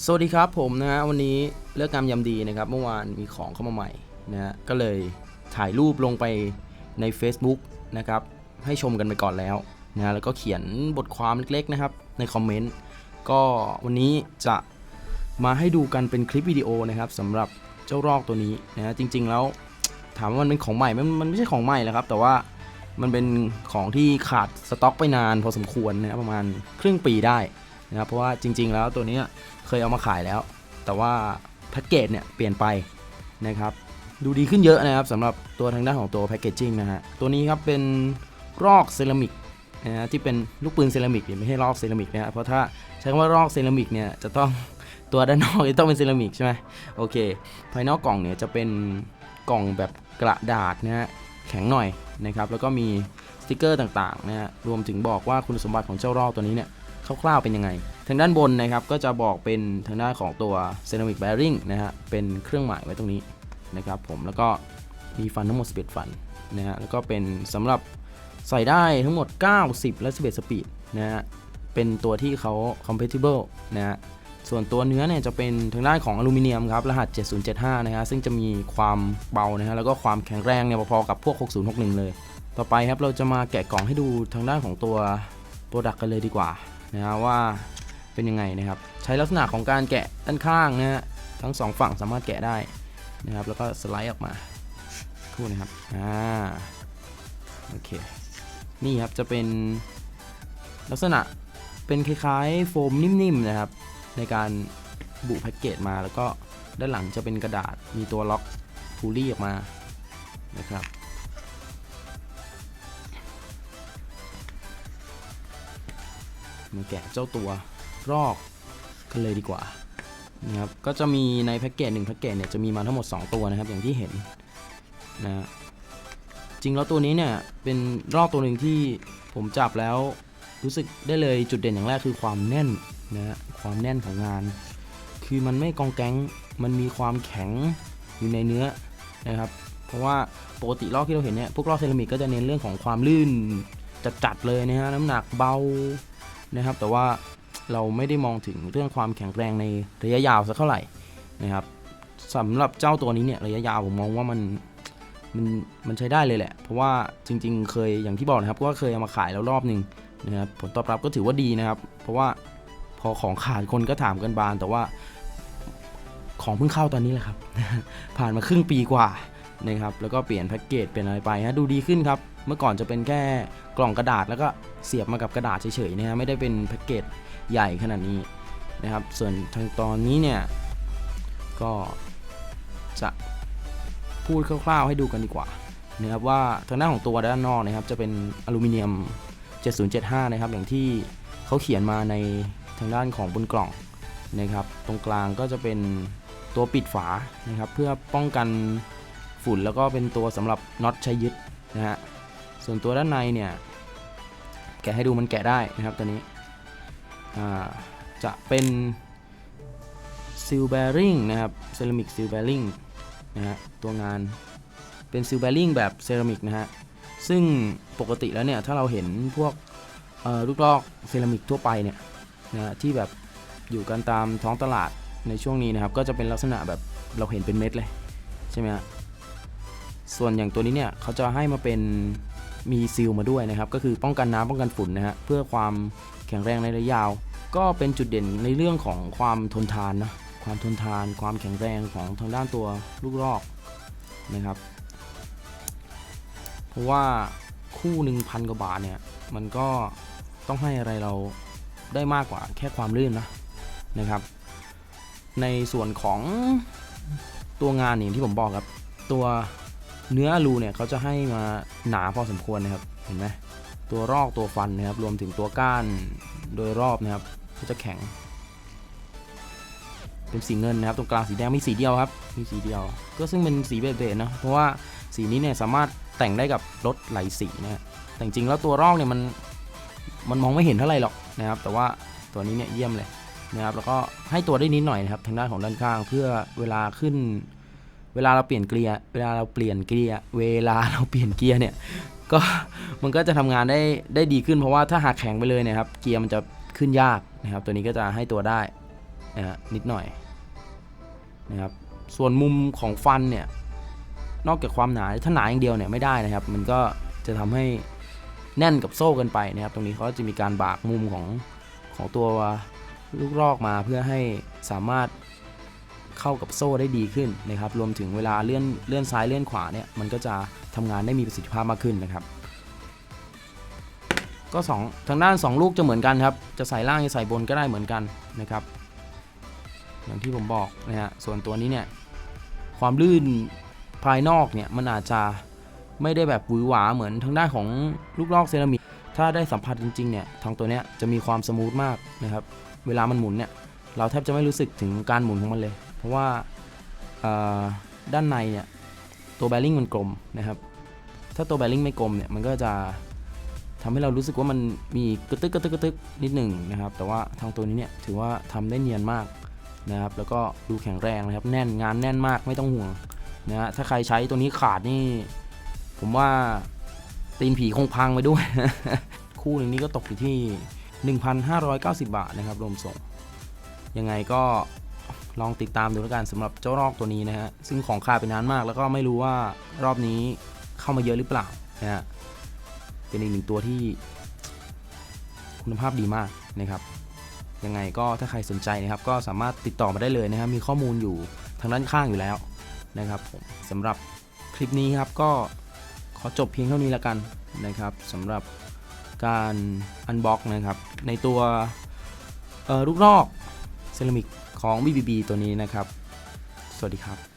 สวัสดีครับผมนะฮะวันนี้เลือกงามยำดีนะครับ เมื่อวานมีของเข้ามาใหม่นะฮะก็เลยถ่ายรูปลงไปใน Facebook นะครับให้ชมกันไปก่อนแล้วนะฮะแล้วก็เขียนบทความเล็กๆนะครับในคอมเมนต์ก็วันนี้จะมาให้ดูกันเป็นคลิปวิดีโอนะครับสำหรับเจ้ารอกตัวนี้นะฮะจริง ๆ แล้วถามว่ามันเป็นของใหม่ไหมมันมันไม่ใช่ของใหม่แหละครับ แต่ว่ามันเป็นของที่ขาดสต็อกไปนานพอสมควรนะรประมาณครึ่งปีได้ นะครับเพราะว่าจริง ๆ แล้วตัวนี้เคยเอามาขายแล้ว แต่ว่าแพ็กเกจเนี่ยเปลี่ยนไปนะครับดูดีขึ้นเยอะนะครับสำหรับตัวทางด้านของตัวแพ็กเกจจิ้งนะฮะตัวนี้ครับเป็นรอกเซรามิกนะฮะที่เป็นลูกปืนเซรามิกเนี่ยไม่ใช่รอกเซรามิกนะฮะเพราะถ้าใช้คำว่ารอกเซรามิกเนี่ยจะต้องตัวด้านนอกจะต้องเป็นเซรามิกใช่ไหมโอเค ภายนอกกล่องเนี่ยจะเป็นกล่องแบบกระดาษนะฮะแข็งหน่อยนะครับแล้วก็มีสติกเกอร์ต่างๆนะฮะรวมถึงบอกว่าคุณสมบัติของเจ้ารอกตัวนี้เนี่ย คร่าวๆเป็นยังไง ทางด้านบนนะครับก็จะบอกเป็นทางด้านของตัว Ceramic Bearing นะฮะเป็นเครื่องหมายไว้ตรงนี้นะครับผมแล้วก็มีฟันทั้งหมด 11 ฟันนะฮะแล้วก็เป็นสำหรับใส่ได้ทั้งหมด 90 และ 11 สปีดนะฮะเป็นตัวที่เขา compatible นะฮะส่วนตัวเนื้อเนี่ยจะเป็นทางด้านของอลูมิเนียมครับรหัส 7075 นะฮะซึ่งจะมีความเบานะฮะแล้วก็ความแข็งแรงเนี่ยพอๆกับพวก 6061 เลย ต่อไปครับเราจะมาแกะกล่องให้ดูทางด้านของตัวโปรดักกันเลยดีกว่า นะฮะว่าเป็นยังไงนะครับ ใช้ลักษณะของการแกะด้านข้างนะฮะทั้งสองฝั่งสามารถแกะได้นะครับ แล้วก็สไลด์ออกมาคู่นะครับอ่าโอเคนี่ครับจะเป็นลักษณะเป็นคล้ายๆโฟมนิ่มๆนะครับ ในการบุแพ็กเกจมาแล้วก็ด้านหลังจะเป็นกระดาษมีตัวล็อกพูลี่ออกมานะครับ มาแกะเจ้าตัวรอกกันเลยดีกว่านะครับก็จะมีในแพ็กเกจหนึ่งแพ็กเกจเนี่ยจะมีมาทั้งหมด 2 ตัวนะครับอย่างที่เห็นนะจริงแล้วตัวนี้เนี่ยเป็นรอกตัวหนึ่งที่ผมจับแล้วรู้สึกได้เลยจุดเด่นอย่างแรกคือความแน่นนะฮะความแน่นของงาน คือมันไม่กองแก๊งมันมีความแข็งอยู่ในเนื้อนะครับ เพราะว่าปกติลอกที่เราเห็นเนี่ยพวกลอกเซรามิกก็จะเน้นเรื่องของความลื่นจัดๆเลยนะฮะน้ำหนักเบา นะครับ แต่ว่าเราไม่ได้มองถึงเรื่องความแข็งแรงในระยะยาวสักเท่าไหร่นะครับสำหรับเจ้าตัวนี้เนี่ยระยะยาวผมมองว่ามันมันมันใช้ได้เลยแหละ เพราะว่าจริง ๆ เคยอย่างที่บอกนะครับก็เคยเอามาขายแล้วรอบหนึ่งนะครับผลตอบรับก็ถือว่าดีนะครับ เพราะว่าพอของขาดคนก็ถามกันบาน แต่ว่าของเพิ่งเข้าตอนนี้แหละครับ ผ่านมาครึ่งปีกว่านะครับแล้วก็เปลี่ยนแพ็กเกจเปลี่ยนอะไรไปฮะดูดีขึ้นครับ เมื่อก่อนจะเป็นแค่กล่องกระดาษแล้วก็เสียบมากับกระดาษเฉยๆนะฮะไม่ได้เป็นแพ็กเกจใหญ่ขนาดนี้นะครับ ส่วนทางตอนนี้เนี่ยก็จะพูดคร่าวๆให้ดูกันดีกว่านะครับว่าทางด้านของตัวด้านนอกนะครับจะเป็นอลูมิเนียม 7075 นะครับ อย่างที่เขาเขียนมาในทางด้านของบนกล่องนะครับ ตรงกลางก็จะเป็นตัวปิดฝานะครับ เพื่อป้องกันฝุ่นแล้วก็เป็นตัวสำหรับน็อตใช้ยึดนะฮะ ส่วนตัวด้านในเนี่ยแกะให้ดูมันแกะได้นะครับตัวนี้จะเป็นซิลเบริงนะครับเซรามิกซิลเบริงนะฮะตัวงานเป็นซิลเบริงแบบเซรามิกนะฮะซึ่งปกติแล้วเนี่ยถ้าเราเห็นพวกลูกลอกเซรามิกทั่วไปเนี่ยนะที่แบบอยู่กันตามท้องตลาดในช่วงนี้นะครับ ก็จะเป็นลักษณะแบบเราเห็นเป็นเม็ดเลยใช่ไหมฮะส่วนอย่างตัวนี้เนี่ยเขาจะให้มาเป็น มีซีลมาด้วยนะครับ ก็คือป้องกันน้ำป้องกันฝุ่นนะฮะเพื่อความแข็งแรงในระยะยาว ก็เป็นจุดเด่นในเรื่องของความทนทานนะความทนทาน ความแข็งแรงของทางด้านตัวลูกรอกนะครับ เพราะว่าคู่หนึ่งพันกว่าบาทเนี่ยมันก็ต้องให้อะไรเราได้มากกว่าแค่ความลื่นนะนะครับ ในส่วนของตัวงานอย่างที่ผมบอกครับ ตัว เนื้ออลูเนี่ยเขาจะให้มาหนาพอสมควรนะครับเห็นไหมตัวรอกตัวฟันนะครับรวมถึงตัวก้านโดยรอบนะครับก็จะแข็ง เป็นสีเงินนะครับตรงกลางสีแดงมีสีเดียวครับมีสีเดียว ก็ซึ่งเป็นสีเบจๆเนอะเพราะว่าสีนี้เนี่ยสามารถแต่งได้กับรถหลายสีนะฮะแต่จริงๆแล้วตัวรอกเนี่ยมันมันมองไม่เห็นเท่าไหร่หรอกนะครับ แต่ว่าตัวนี้เนี่ยเยี่ยมเลยนะครับแล้วก็ให้ตัวได้นิดหน่อยนะครับทางด้านของด้านข้างเพื่อเวลาขึ้น เวลาเราเปลี่ยนเกียร์เวลาเราเปลี่ยนเกียร์เวลาเราเปลี่ยนเกียร์เนี่ยก็มันก็จะทำงานได้ได้ดีขึ้นเพราะว่าถ้าหากแข็งไปเลยเนะครับเกียร์มันจะขึ้นยากนะครับ ตัวนี้ก็จะให้ตัวได้นะฮะนิดหน่อยนะครับส่วนมุมของฟันเนี่ยนอกจากความหนาถ้าหนาอย่างเดียวเนี่ยไม่ได้นะครับ มันก็จะทำให้แน่นกับโซ่กันไปนะครับ ตรงนี้เขาจะมีการบากมุมของของตัวลูกรอกมาเพื่อให้สามารถ เข้ากับโซ่ได้ดีขึ้นนะครับ รวมถึงเวลาเลื่อนเลื่อนซ้ายเลื่อนขวาเนี่ยมันก็จะทำงานได้มีประสิทธิภาพมากขึ้นนะครับ ก็สองทางด้าน 2 ลูกจะเหมือนกันครับ จะใส่ล่างจะใส่บนก็ได้เหมือนกันนะครับ อย่างที่ผมบอกนะฮะส่วนตัวนี้เนี่ยความลื่นภายนอกเนี่ยมันอาจจะไม่ได้แบบหวือหวาเหมือนทางด้านของลูกลอกเซรามิกถ้าได้สัมผัสจริงๆเนี่ยทางตัวเนี้ยจะมีความสมูทมากนะครับ เวลามันหมุนเนี่ยเราแทบจะไม่รู้สึกถึงการหมุนของมันเลย เพราะว่าด้านในเนี่ยตัวแบริ่งมันกลมนะครับ ถ้าตัวแบริ่งไม่กลมเนี่ยมันก็จะทำให้เรารู้สึกว่ามันมีกระตึกกระตึกกระตึกนิดหนึ่งนะครับ แต่ว่าทางตัวนี้เนี่ยถือว่าทำได้เนียนมากนะครับ แล้วก็ดูแข็งแรงนะครับ แน่นงานแน่นมากไม่ต้องห่วงนะฮะถ้าใครใช้ตัวนี้ขาดนี่ ผมว่าตีนผีคงพังไปด้วย คู่หนึ่งนี้ก็ตกอยู่ที่ 1,590 บาทนะครับรวมส่งยังไงก็ ลองติดตามดูแล้วกันสำหรับเจ้ารอกตัวนี้นะฮะซึ่งของขาไปนานมากแล้วก็ไม่รู้ว่ารอบนี้เข้ามาเยอะหรือเปล่านะฮะเป็นอีกหนึ่งตัวที่คุณภาพดีมากนะครับยังไงก็ถ้าใครสนใจนะครับ ก็สามารถติดต่อมาได้เลยนะครับ มีข้อมูลอยู่ทางด้านข้างอยู่แล้วนะครับผมสำหรับคลิปนี้ครับก็ขอจบเพียงเท่านี้แล้วกันนะครับสำหรับการอันบ็อกนะครับ ในตัวลูกนอกเซรามิก ของ BBB ตัวนี้นะครับ สวัสดีครับ